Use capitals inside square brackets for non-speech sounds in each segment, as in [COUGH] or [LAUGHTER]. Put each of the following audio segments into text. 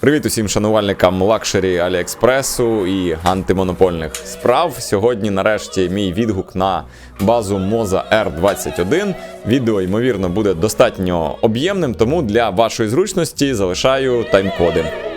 Привіт усім шанувальникам лакшері Аліекспресу і антимонопольних справ. Сьогодні, нарешті, мій відгук на базу Моза R21. Відео, ймовірно, буде достатньо об'ємним, тому для вашої зручності залишаю тайм-коди.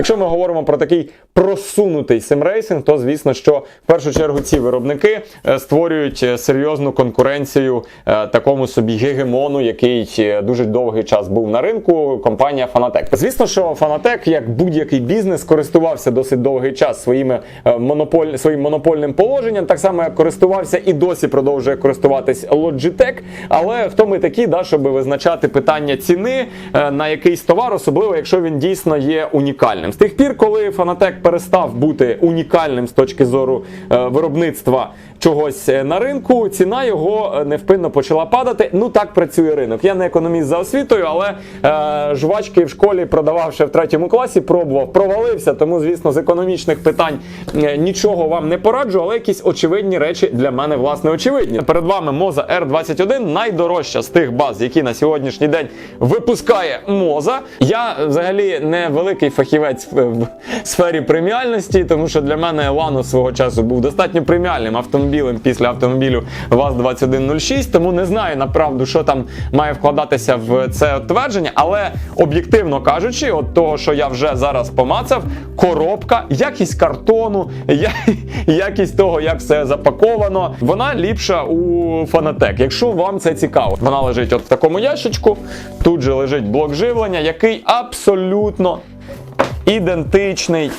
Якщо ми говоримо про такий просунутий симрейсинг, то звісно, що в першу чергу ці виробники е, створюють е, серйозну конкуренцію е, такому собі гегемону, який дуже довгий час був на ринку. Компанія Fanatec. Звісно, що Fanatec, як будь-який бізнес, користувався досить довгий час своїми монополь... своїм монопольним положенням, так само як користувався і досі продовжує користуватись Logitech. Але хто ми такі, да, щоб визначати питання ціни на якийсь товар, особливо якщо він дійсно є унікальним. З тих пір, коли Fanatec перестав бути унікальним з точки зору е, виробництва чогось е, на ринку, ціна його е, невпинно почала падати. Ну так працює ринок. Я не економіст за освітою, але е, жвачки в школі продавав ще в третьому класі, пробував, провалився. Тому, звісно, з економічних питань е, нічого вам не пораджу, але якісь очевидні речі для мене власне очевидні. Перед вами Moza R21, найдорожча з тих баз, які на сьогоднішній день випускає Moza. Я взагалі не великий фахівець в сфері преміальності, тому що для мене Lano свого часу був достатньо преміальним автомобілем після автомобілю ВАЗ-2106, тому не знаю направду, що там має вкладатися в це твердження, але об'єктивно кажучи, от того, що я вже зараз помацав, коробка, якість картону, я- [LAUGHS] якість того, як все запаковано, вона ліпша у Fanatec. Якщо вам це цікаво, вона лежить от в такому ящичку. Тут же лежить блок живлення, який абсолютно ідентичний.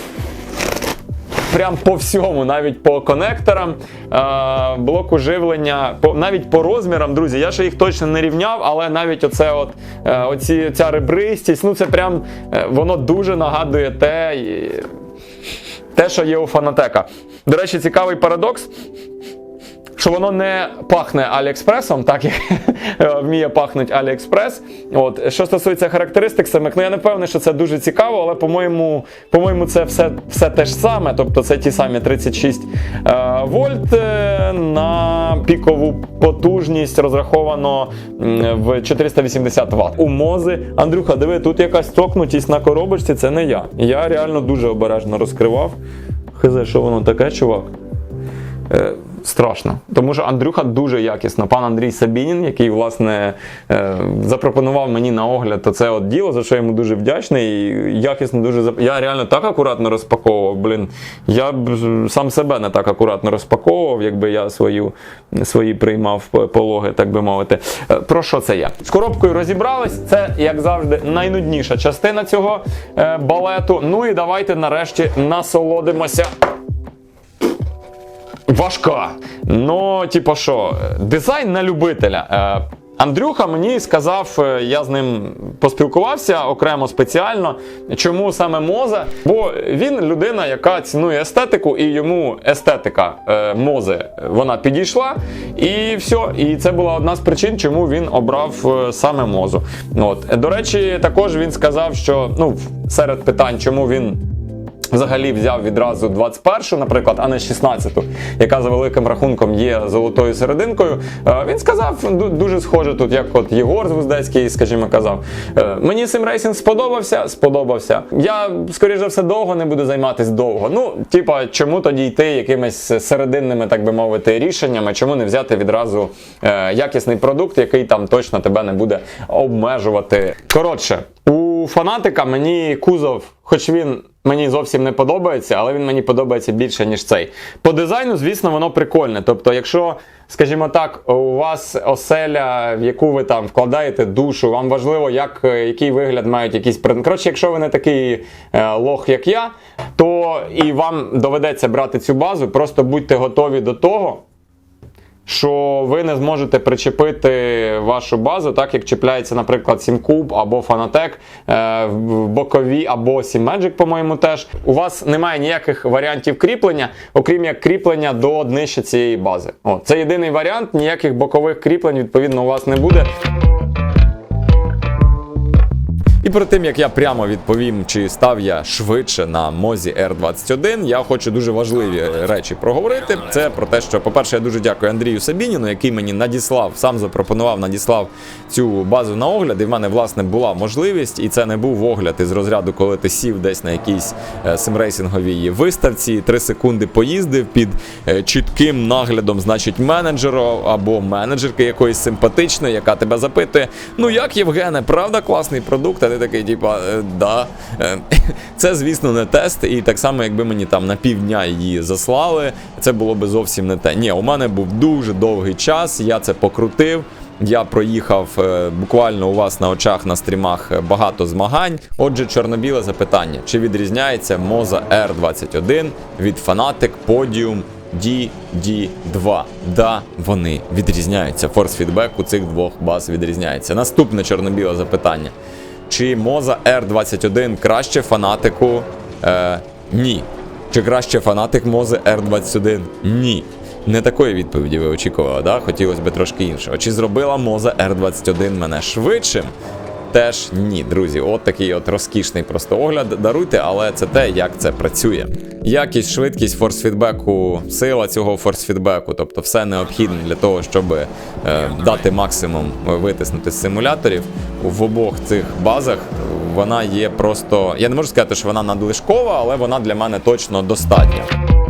Прям по всьому, навіть по конекторам, е, блоку живлення, навіть по розмірам, друзі, я ще їх точно не рівняв, але навіть оце от, е, оці, ця ребристість, ну це прям е, воно дуже нагадує те, те, що є у Фанатека. До речі, цікавий парадокс що воно не пахне Аліекспресом, так як вміє пахнуть Аліекспрес. От що стосується характеристик самих, ну я не певний, що це дуже цікаво, але по-моєму, по-моєму, це все, все те ж саме. Тобто це ті самі 36 е, вольт е, на пікову потужність розраховано в 480 Вт. У мози. Андрюха, диви, тут якась цокнутість на коробочці, це не я. Я реально дуже обережно розкривав. Хизе, що воно таке, чувак? Страшно. Тому що Андрюха дуже якісно. Пан Андрій Сабінін, який власне е, запропонував мені на огляд оце от діло, за що йому дуже вдячний. І якісно дуже Я реально так акуратно розпаковував. Блін, я б сам себе не так акуратно розпаковував, якби я свою, свої приймав пологи, так би мовити. Е, Про що це я? З коробкою розібрались. Це, як завжди, найнудніша частина цього е, балету. Ну і давайте нарешті насолодимося важка. Ну, типу що, дизайн на любителя. Е, Андрюха мені сказав, е, я з ним поспілкувався окремо спеціально. Чому саме Моза? Бо він людина, яка цінує естетику, і йому естетика е, Мози вона підійшла. І все. І це була одна з причин, чому він обрав е, саме Мозу. От. До речі, також він сказав, що ну, серед питань, чому він взагалі взяв відразу 21-ю, наприклад, а не 16-ту, яка за великим рахунком є золотою серединкою. Е, Він сказав дуже схоже тут, як от Єгор Звездецький, скажімо, казав. Е, Мені симрейсинг сподобався, сподобався. Я, скоріш за все, довго не буду займатися довго. Ну, типа, чому тоді йти якимись серединними, так би мовити, рішеннями, чому не взяти відразу е, якісний продукт, який там точно тебе не буде обмежувати. Коротше, у фанатика мені кузов, хоч він мені зовсім не подобається, але він мені подобається більше, ніж цей. По дизайну, звісно, воно прикольне. Тобто, якщо, скажімо так, у вас оселя, в яку ви там вкладаєте душу, вам важливо, як, е, який вигляд мають якісь предмети. Коротше, якщо ви не такий е, лох, як я, то і вам доведеться брати цю базу, просто будьте готові до того що ви не зможете причепити вашу базу, так як чіпляється, наприклад, SimCube або Fanatec е, в бокові, або SimMagic, по-моєму, теж. У вас немає ніяких варіантів кріплення, окрім як кріплення до днища цієї бази. О, це єдиний варіант, ніяких бокових кріплень, відповідно, у вас не буде. Перед тим як я прямо відповім, чи став я швидше на Мозі R21, я хочу дуже важливі речі проговорити. Це про те, що, по-перше, я дуже дякую Андрію Сабініну, який мені надіслав, сам запропонував, надіслав цю базу на огляд. І в мене власне була можливість, і це не був огляд із розряду, коли ти сів десь на якійсь е, симрейсинговій виставці, 3 секунди поїздив під е, чітким наглядом, значить, менеджера або менеджерки якоїсь симпатичної, яка тебе запитує: ну як Євгене, правда класний продукт? А ти такий, типа, «Е, да. Е, [LAUGHS] Це, звісно, не тест, і так само, якби мені там на півдня її заслали, це було би зовсім не те. Ні, у мене був дуже довгий час, я це покрутив. Я проїхав е, буквально у вас на очах на стрімах багато змагань. Отже, чорно-біле запитання: чи відрізняється Moza R21 від Fanatic Podium DD2? Да, вони відрізняються. Форс фідбек у цих двох баз відрізняється. Наступне чорно-біле запитання. Чи Моза R21 краще фанатику? Е, ні. Чи краще фанатик Мози R21? Ні. Не такої відповіді ви очікували, да? Хотілося б трошки іншого. Чи зробила Моза R21 мене швидшим? Теж ні, друзі. От такий от розкішний просто огляд. Даруйте, але це те, як це працює. Якість, швидкість форс-фідбеку, сила цього форс-фідбеку, тобто все необхідне для того, щоб е, дати максимум витиснути з симуляторів в обох цих базах. Вона є просто. Я не можу сказати, що вона надлишкова, але вона для мене точно достатня.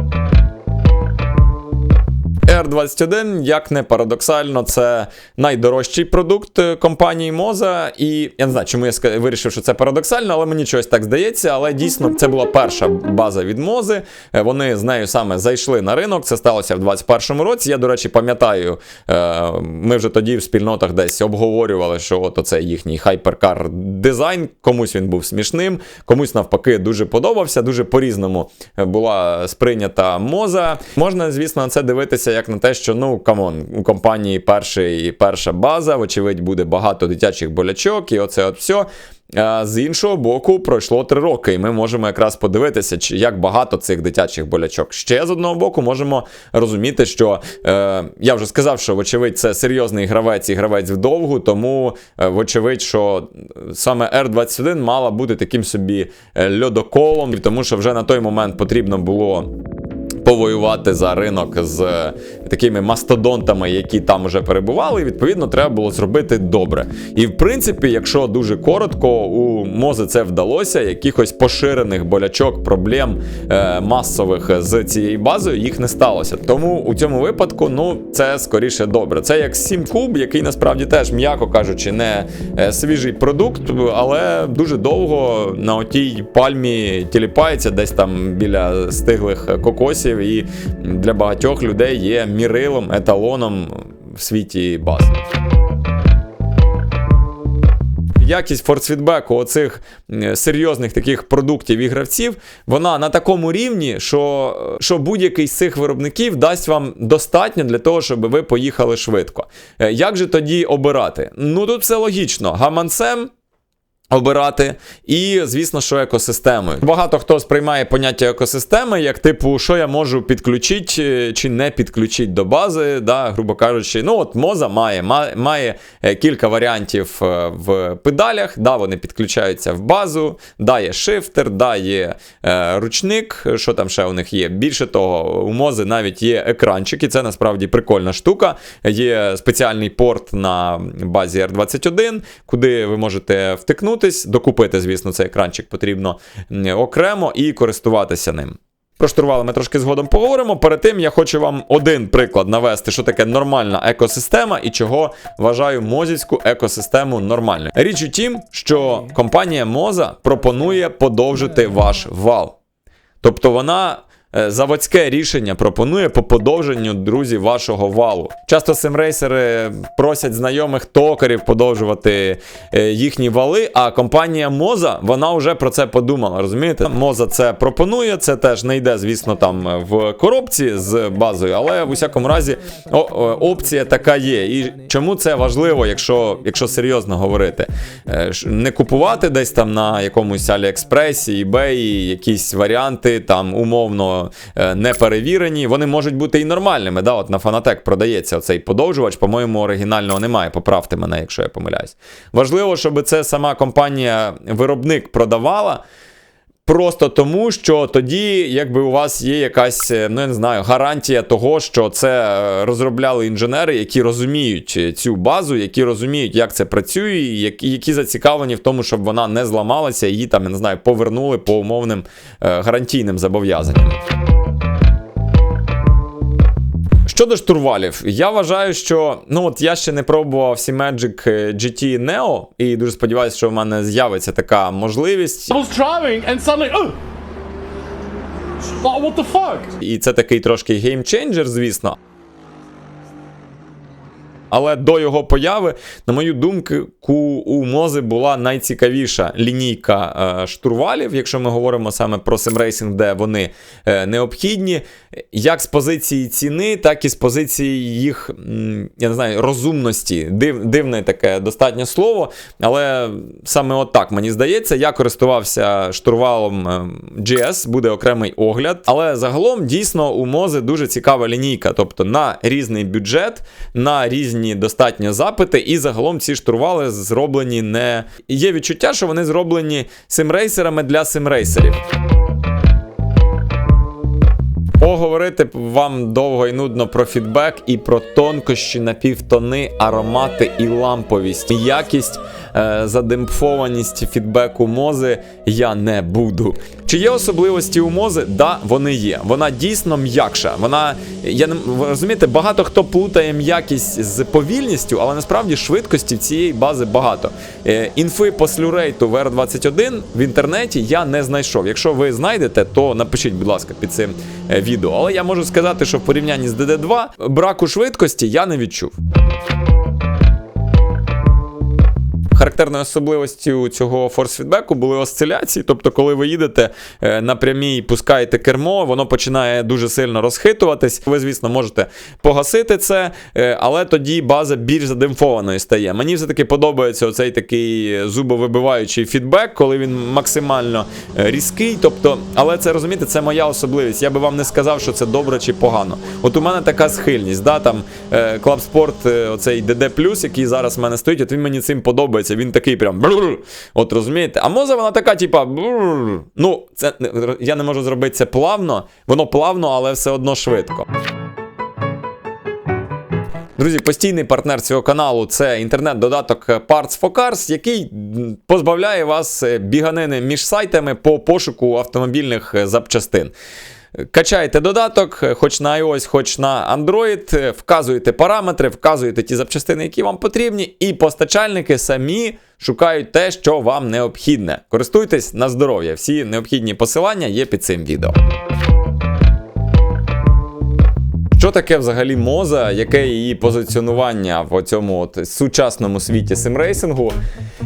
R21, як не парадоксально, це найдорожчий продукт е, компанії Moza. І я не знаю, чому я вирішив, що це парадоксально, але мені щось так здається. Але дійсно це була перша база від Мози. Е, Вони з нею саме зайшли на ринок. Це сталося в 2021 році. Я, до речі, пам'ятаю, е, ми вже тоді в спільнотах десь обговорювали, що от оце їхній хайперкар дизайн. Комусь він був смішним, комусь навпаки дуже подобався. Дуже по-різному була сприйнята Моза. Можна, звісно, на це дивитися як на те, що ну камон, у компанії перший, перша база, вочевидь, буде багато дитячих болячок, і оце от все. А з іншого боку, пройшло три роки, і ми можемо якраз подивитися, чи як багато цих дитячих болячок. Ще з одного боку, можемо розуміти, що е, я вже сказав, що вочевидь це серйозний гравець і гравець вдовгу, тому е, вочевидь, що саме R21 мала бути таким собі е, льодоколом, тому що вже на той момент потрібно було повоювати за ринок з е, такими мастодонтами, які там вже перебували, і відповідно треба було зробити добре. І в принципі, якщо дуже коротко, у Мози це вдалося, якихось поширених болячок, проблем е, масових з цією базою їх не сталося. Тому у цьому випадку, ну це скоріше добре. Це як Сім Куб, який насправді теж, м'яко кажучи, не е, свіжий продукт, але дуже довго на отій пальмі тіліпається десь там біля стиглих кокосів, і для багатьох людей є мірилом, еталоном в світі баз. Якість форсфідбеку оцих серйозних таких продуктів і гравців, вона на такому рівні, що, що будь-який з цих виробників дасть вам достатньо для того, щоб ви поїхали швидко. Е, Як же тоді обирати? Ну тут все логічно. Гаманцем обирати, і, звісно, що екосистемою. Багато хто сприймає поняття екосистеми, як типу, що я можу підключити чи не підключити до бази, да, грубо кажучи, ну от Моза має, має, е, кілька варіантів е, в педалях, да, вони підключаються в базу, да, є шифтер, да, е, ручник, що там ще у них є. Більше того, у Мози навіть є екранчик, і це насправді прикольна штука. Є спеціальний порт на базі R21, куди ви можете втикнутись, докупити, звісно, цей екранчик потрібно окремо і користуватися ним. Про штурвали ми трошки згодом поговоримо. Перед тим я хочу вам один приклад навести, що таке нормальна екосистема і чого вважаю мозівську екосистему нормальною. Річ у тім, що компанія Моза пропонує подовжити ваш вал. Тобто вона заводське рішення пропонує по подовженню, друзі, вашого валу. Часто симрейсери просять знайомих токарів подовжувати е, їхні вали, а компанія Моза вона вже про це подумала. Розумієте? Моза це пропонує, це теж не йде, звісно, там в коробці з базою, але в усякому разі опція така є. І чому це важливо, якщо, якщо серйозно говорити? Е, Не купувати десь там на якомусь Аліекспресі, eBay, якісь варіанти, там умовно е, не перевірені. Вони можуть бути і нормальними. Да? От на Fanatec продається цей подовжувач. По-моєму, оригінального немає. Поправте мене, якщо я помиляюсь. Важливо, щоб це сама компанія-виробник продавала. Просто тому, що тоді, якби у вас є якась, е, ну я не знаю, гарантія того, що це е, розробляли інженери, які розуміють е, цю базу, які розуміють, як це працює, які, які зацікавлені в тому, щоб вона не зламалася, її там, я не знаю, повернули по умовним гарантійним зобов'язанням. Щодо штурвалів, я вважаю, що ну от я ще не пробував Magic GT Neo, і дуже сподіваюся, що в мене з'явиться така можливість. I was driving and suddenly, oh! What, what the fuck? І це такий трошки геймченджер, звісно. Але до його появи, на мою думку, у Мози була найцікавіша лінійка е, штурвалів, якщо ми говоримо саме про симрейсинг, де вони е, необхідні, як з позиції ціни, так і з позиції їх, я не знаю, розумності. Див, дивне таке достатньо слово, але саме от так мені здається, я користувався штурвалом е, GS, буде окремий огляд. Але загалом дійсно у Мози дуже цікава лінійка, тобто на різний бюджет, на різні достатньо запити, і загалом ці штурвали зроблені не. Є відчуття, що вони зроблені симрейсерами для симрейсерів. Поговорити вам довго і нудно про фідбек і про тонкощі напівтони, аромати і ламповість. Якість, е, задимпфованість фідбеку мози я не буду. Чи є особливості у мози? Да, вони є. Вона дійсно м'якша. Вона, я не розумієте, багато хто плутає м'якість з повільністю, але насправді швидкості цієї бази багато. Е, інфи по слюрейту в R21 в інтернеті я не знайшов. Якщо ви знайдете, то напишіть, будь ласка, під цим е, відео. Але я можу сказати, що в порівнянні з DD2 браку швидкості я не відчув. Характерною особливістю цього форс-фідбеку були осциляції. Тобто, коли ви їдете е, на прямій пускаєте кермо, воно починає дуже сильно розхитуватись. Ви, звісно, можете погасити це, е, але тоді база більш задимфованою стає. Мені все-таки подобається оцей такий зубовибиваючий фідбек, коли він максимально е, різкий. Тобто, але це розумієте, це моя особливість. Я би вам не сказав, що це добре чи погано. От у мене така схильність. Да, там Sport, е, оцей DD+, який зараз в мене стоїть, от він мені цим подобається. Він такий прям. От розумієте? А моза вона така, типа. Ну, це я не можу зробити це плавно. Воно плавно, але все одно швидко. Друзі, постійний партнер цього каналу це інтернет-додаток Parts for Cars, який позбавляє вас е, біганини між сайтами по пошуку автомобільних е, запчастин. Качаєте додаток, хоч на iOS, хоч на Android, вказуєте параметри, вказуєте ті запчастини, які вам потрібні, і постачальники самі шукають те, що вам необхідне. Користуйтесь на здоров'я. Всі необхідні посилання є під цим відео. Що таке взагалі моза, яке її позиціонування в цьому от сучасному світі симрейсингу?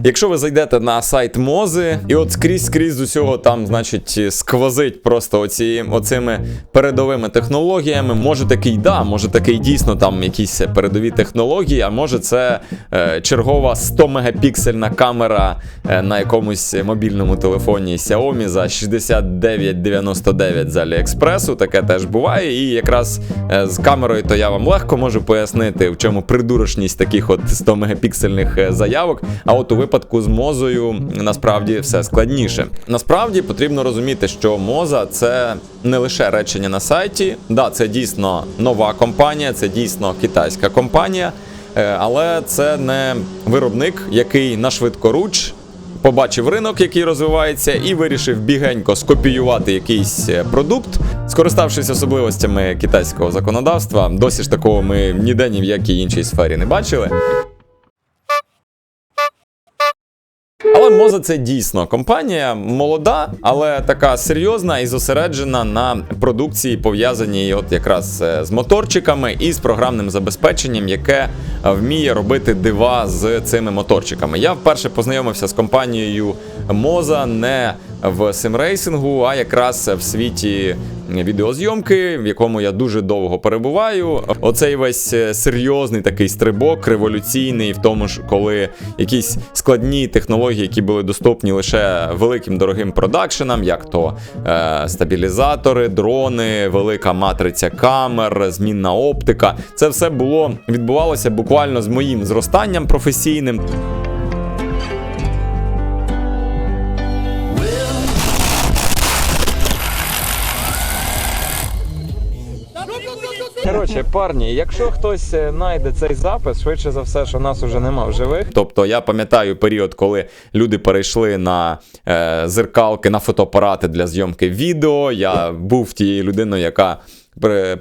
Якщо ви зайдете на сайт мози, і от скрізь скрізь усього там, значить, сквозить просто оці, оцими передовими технологіями. Може такий, да, може такий дійсно там якісь передові технології, а може це е, чергова 100 мегапіксельна камера е, на якомусь мобільному телефоні Xiaomi за 69,99 з Аліекспресу. Таке теж буває. І якраз е, з камерою, то я вам легко можу пояснити, в чому придурочність таких от 100 мегапіксельних е, заявок. А от у випадку з мозою насправді все складніше. Насправді потрібно розуміти, що моза це не лише речення на сайті. Да, це дійсно нова компанія, це дійсно китайська компанія. Е, Але це не виробник, який на швидкоруч побачив ринок, який розвивається, і вирішив бігенько скопіювати якийсь е, продукт, скориставшись особливостями китайського законодавства. Досі ж такого ми ніде ні в якій іншій сфері не бачили. Моза це дійсно компанія молода, але така серйозна і зосереджена на продукції, пов'язаній от якраз е, з моторчиками і з програмним забезпеченням, яке е, вміє робити дива з цими моторчиками. Я вперше познайомився з компанією Моза не в симрейсингу, а якраз в світі відеозйомки, в якому я дуже довго перебуваю. Оцей весь е, серйозний такий стрибок, революційний, в тому ж, коли якісь складні технології, які були доступні лише великим дорогим продакшенам, як то е, стабілізатори, дрони, велика матриця камер, змінна оптика. Це все було відбувалося буквально з моїм зростанням професійним. Коротше, парні, якщо хтось е, знайде цей запис, швидше за все, що нас уже нема в живих. Тобто я пам'ятаю період, коли люди перейшли на е, зеркалки, на фотоапарати для зйомки відео. Я був тією людиною, яка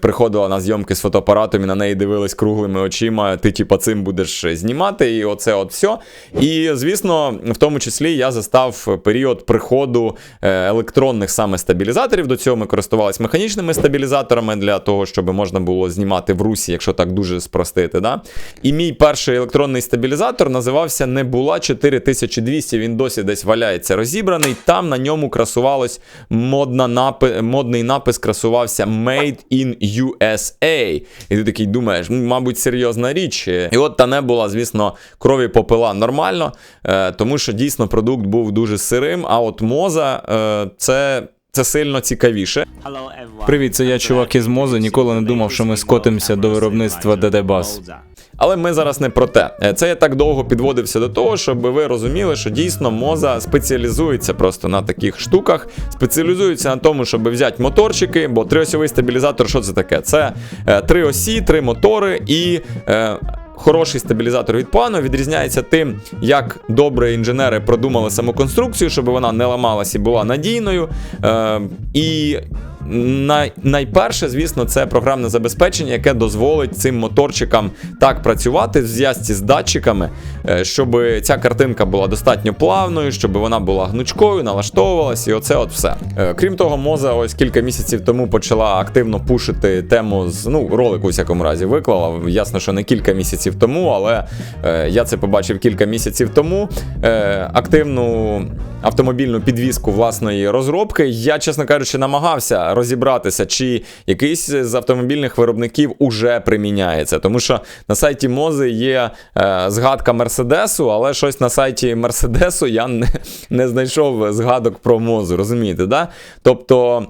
приходила на зйомки з фотоапаратом і на неї дивились круглими очима. Ти, типа, цим будеш знімати, і оце от все. І звісно, в тому числі я застав період приходу е, електронних саме стабілізаторів. До цього ми користувалися механічними стабілізаторами для того, щоб можна було знімати в русі, якщо так дуже спростити. Да? І мій перший електронний стабілізатор називався Nebula 4200. Він досі десь валяється розібраний. Там на ньому красувалось модна напи... модний напис красувався Made in USA. І ти такий думаєш, «М, мабуть, серйозна річ. І от та не була, звісно, крові попила нормально, е, тому що дійсно продукт був дуже сирим. А от моза е, це. Це сильно цікавіше. Привіт, це я чувак із Мози. Ніколи не думав, що ми скотимося до виробництва DD-Bus. Але ми зараз не про те. Е, Це я так довго підводився до того, щоб ви розуміли, що дійсно моза спеціалізується просто на таких штуках, спеціалізується на тому, щоб взяти моторчики, бо триосьовий стабілізатор, що це таке? Це е, три осі, три мотори і. Е, Хороший стабілізатор від плану відрізняється тим, як добре інженери продумали саму конструкцію, щоб вона не ламалась і була надійною. Е, і най, найперше, звісно, це програмне забезпечення, яке дозволить цим моторчикам так працювати в зв'язці з датчиками, е, щоб ця картинка була достатньо плавною, щоб вона була гнучкою, налаштовувалась, і оце от все. Е, Крім того, Моза ось кілька місяців тому почала активно пушити тему з ну, ролик у всякому разі виклала. Ясно, що не кілька місяців тому, але е, я це побачив кілька місяців тому. Активну автомобільну підвізку власної розробки. Я, чесно кажучи, намагався розібратися, чи якийсь з автомобільних виробників уже приміняється. Тому що на сайті Мози є е, згадка Мерседесу, але щось на сайті Мерседесу я не, не знайшов згадок про Мозу. Розумієте, да? Тобто.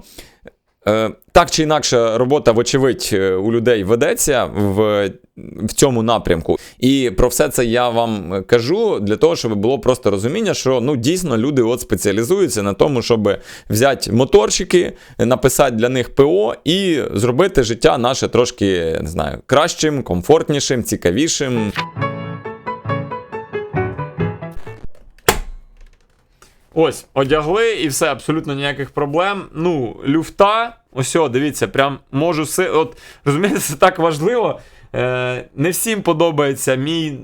Е, Так чи інакше, робота, вочевидь, е, у людей ведеться в, в цьому напрямку. І про все це я вам кажу для того, щоб було просто розуміння, що ну дійсно люди от спеціалізуються на тому, щоб взяти моторчики, написати для них ПО і зробити життя наше трошки не знаю, кращим, комфортнішим, цікавішим. Ось, одягли і все, абсолютно ніяких проблем. Ну, люфта, ось, дивіться, прям можу си. От розумієте, це так важливо. Е, не всім подобається мій.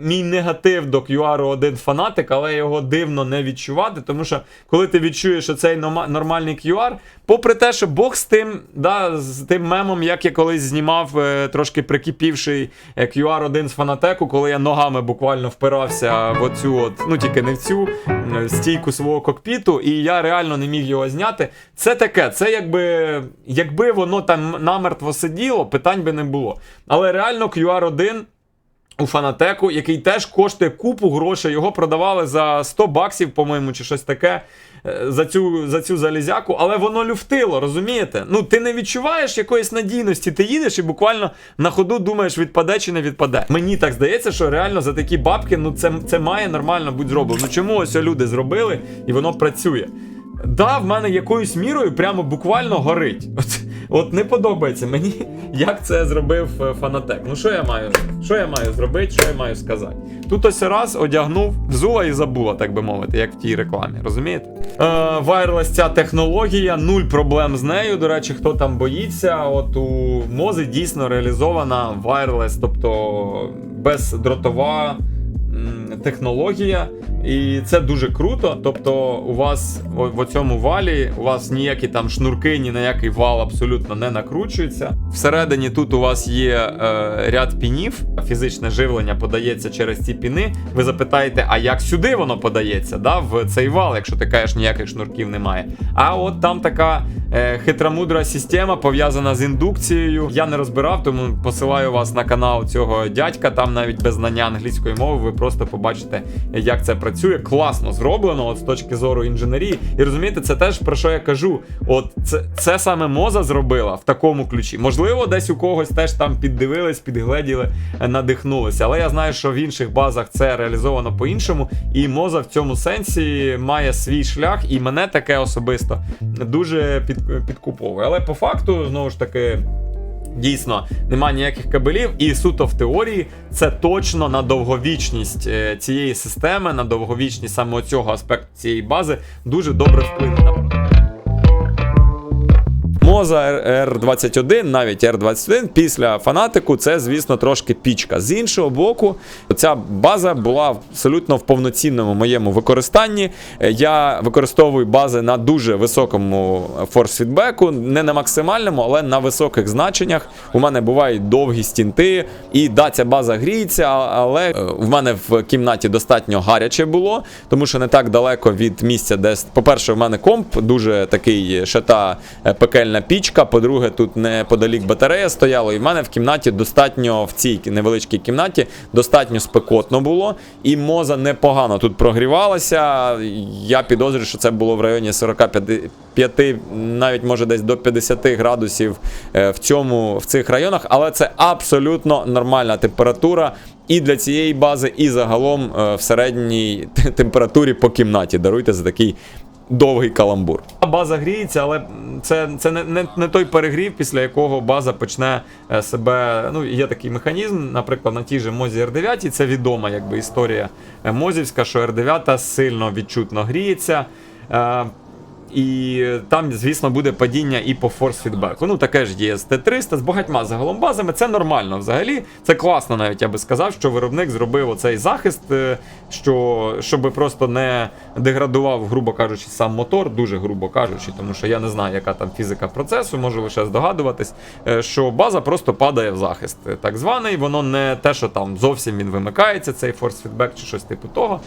Мій негатив до QR1 фанатик, але його дивно не відчувати, тому що коли ти відчуєш що цей нормальний QR, попри те, що Бог з тим, да, з тим мемом, як я колись знімав е, трошки прикипівший е, QR1 з фанатеку, коли я ногами буквально впирався в оцю, от, ну тільки не в цю е, стійку свого кокпіту, і я реально не міг його зняти. Це таке, це якби, якби воно там намертво сиділо, питань би не було. Але реально QR1 у фанатеку, який теж коштує купу грошей. Його продавали за 100 баксів, по-моєму, чи щось таке. е, За цю, за цю залізяку, але воно люфтило, розумієте? Ну, ти не відчуваєш якоїсь надійності, ти їдеш і буквально на ходу думаєш, відпаде чи не відпаде. Мені так здається, що реально за такі бабки ну це, це має нормально бути зроблено. Ну чому ось люди зробили і воно працює? Да, в мене якоюсь мірою прямо буквально горить. От не подобається мені, [LAUGHS] як це зробив е, фанатек. Ну що я маю? Що я маю зробити? Що я маю сказати? Тут ось раз одягнув, взула і забула, так би мовити, як в тій рекламі. Розумієте? Е, Вайрлес ця технологія, нуль проблем з нею. До речі, хто там боїться, от у Мози дійсно реалізована вайрлес, тобто бездротова технологія, і це дуже круто. Тобто, у вас в цьому валі у вас ніякі там шнурки, ні на який вал абсолютно не накручуються. Всередині тут у вас є е, ряд пінів. Фізичне живлення подається через ці піни. Ви запитаєте, а як сюди воно подається? Да, в цей вал, якщо ти кажеш, ніяких шнурків немає. А от там така е, хитромудра система пов'язана з індукцією. Я не розбирав, тому посилаю вас на канал цього дядька. Там навіть без знання англійської мови ви просто побачите, як це працює. Класно зроблено, от з точки зору інженерії. І розумієте, це теж про що я кажу. От це, це саме моза зробила в такому ключі. Можливо, десь у когось теж там піддивились, підгледіли, е, надихнулися. Але я знаю, що в інших базах це реалізовано по-іншому. І моза в цьому сенсі має свій шлях, і мене таке особисто дуже під, підкуповує. Але по факту, знову ж таки. Дійсно, немає ніяких кабелів, і суто в теорії це точно на довговічність е, цієї системи, на довговічність саме цього аспекту цієї бази дуже добре вплине. Моза R21, навіть R21 після фанатику, це, звісно, трошки пічка. З іншого боку, ця база була абсолютно в повноцінному моєму використанні. Е, Я використовую бази на дуже високому форс-фідбеку, не на максимальному, але на високих значеннях. У мене бувають довгі стінти, і да, ця база гріється, але е, в мене в кімнаті достатньо гаряче було, тому що не так далеко від місця, де, по-перше, в мене комп дуже такий ще та е, пекельна пічка. По-друге, тут неподалік батарея стояла, і в мене в кімнаті достатньо в цій невеличкій кімнаті достатньо спекотно було. І моза непогано тут прогрівалася. Я підозрюю, що це було в районі 45, навіть може десь до 50 градусів е, в цьому в цих районах, але це абсолютно нормальна температура. І для цієї бази, і загалом е, в середній температурі по кімнаті. Даруйте за такий довгий каламбур. База гріється, але це, це не, не, не той перегрів, після якого база почне е, себе. Ну, є такий механізм, наприклад, на тій же Мозі R9, це відома якби історія е, Мозівська, що R9 сильно відчутно гріється. І там, звісно, буде падіння і по форс фідбеку. Ну, таке ж є з Т300, з багатьма загалом базами. Це нормально взагалі. Це класно, навіть я би сказав, що виробник зробив оцей захист, е, що щоб просто не деградував, грубо кажучи, сам мотор, дуже грубо кажучи, тому що я не знаю, яка там фізика процесу, можу лише здогадуватись, е, що база просто падає в захист. е, Так званий, воно не те, що там зовсім він вимикається, цей форс фідбек чи щось типу того.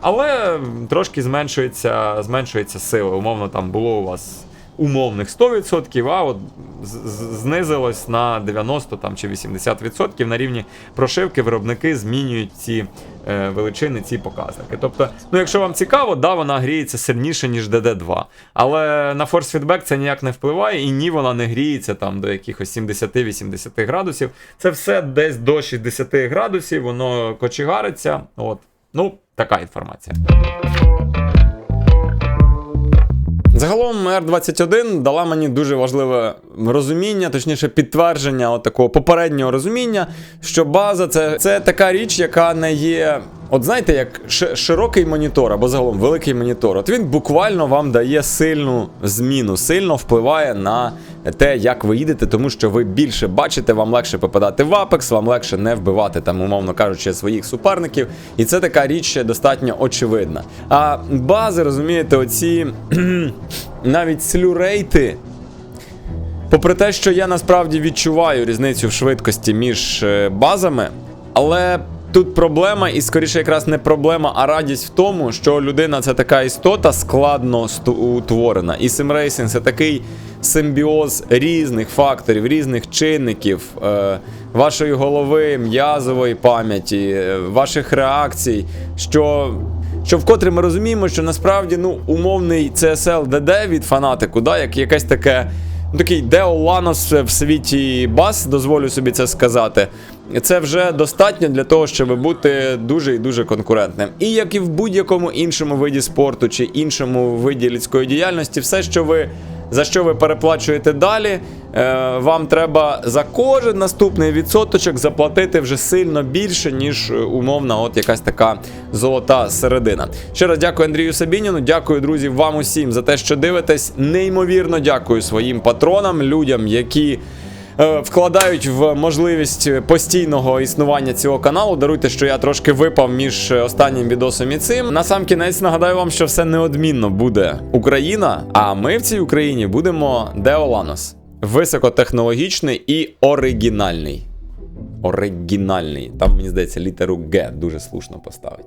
Але трошки зменшується, зменшується сила. Умовно, там було у вас умовних 100%, а от знизилось на 90 там, чи 80% на рівні прошивки виробники змінюють ці е, величини, ці показники. Тобто, ну якщо вам цікаво, да, вона гріється сильніше, ніж DD2. Але на Force Feedback це ніяк не впливає, і ні, вона не гріється там до якихось 70-80 градусів. Це все десь до 60 градусів, воно кочегариться. От. Ну, така інформація. Загалом R21 дала мені дуже важливе розуміння, точніше підтвердження от такого попереднього розуміння, що база це, це така річ, яка не є. От знаєте, як широкий монітор або загалом великий монітор. От він буквально вам дає сильну зміну, сильно впливає на те, як ви їдете, тому що ви більше бачите, вам легше попадати в Apex, вам легше не вбивати там, умовно кажучи, своїх суперників. І це така річ ще достатньо очевидна. А бази, розумієте, оці [CLEARS THROAT] навіть слюрейти. Попри те, що я насправді відчуваю різницю в швидкості між е, базами, але тут проблема, і скоріше якраз не проблема, а радість в тому, що людина це така істота складно утворена. І симрейсинг це такий симбіоз різних факторів, різних чинників е, вашої голови, м'язової пам'яті, е, ваших реакцій, що. Що вкотре ми розуміємо, що насправді ну, умовний CSL DD від фанатику, да, як якесь таке ну, такий Део Ланос в світі бас, дозволю собі це сказати. Це вже достатньо для того, щоб бути дуже і дуже конкурентним. І як і в будь-якому іншому виді спорту чи іншому виді людської діяльності, все, що ви за що ви переплачуєте далі, Е, вам треба за кожен наступний відсоточок заплатити вже сильно більше, ніж е, умовна, от якась така золота середина. Ще раз дякую Андрію Сабініну. Дякую, друзі, вам усім за те, що дивитесь. Неймовірно дякую своїм патронам, людям, які. Е, вкладають в можливість постійного існування цього каналу. Даруйте, що я трошки випав між останнім відосом і цим. На сам кінець нагадаю вам, що все неодмінно буде Україна. А ми в цій Україні будемо Деоланос. Високотехнологічний і оригінальний. Оригінальний. Там, мені здається, літеру Г дуже слушно поставить.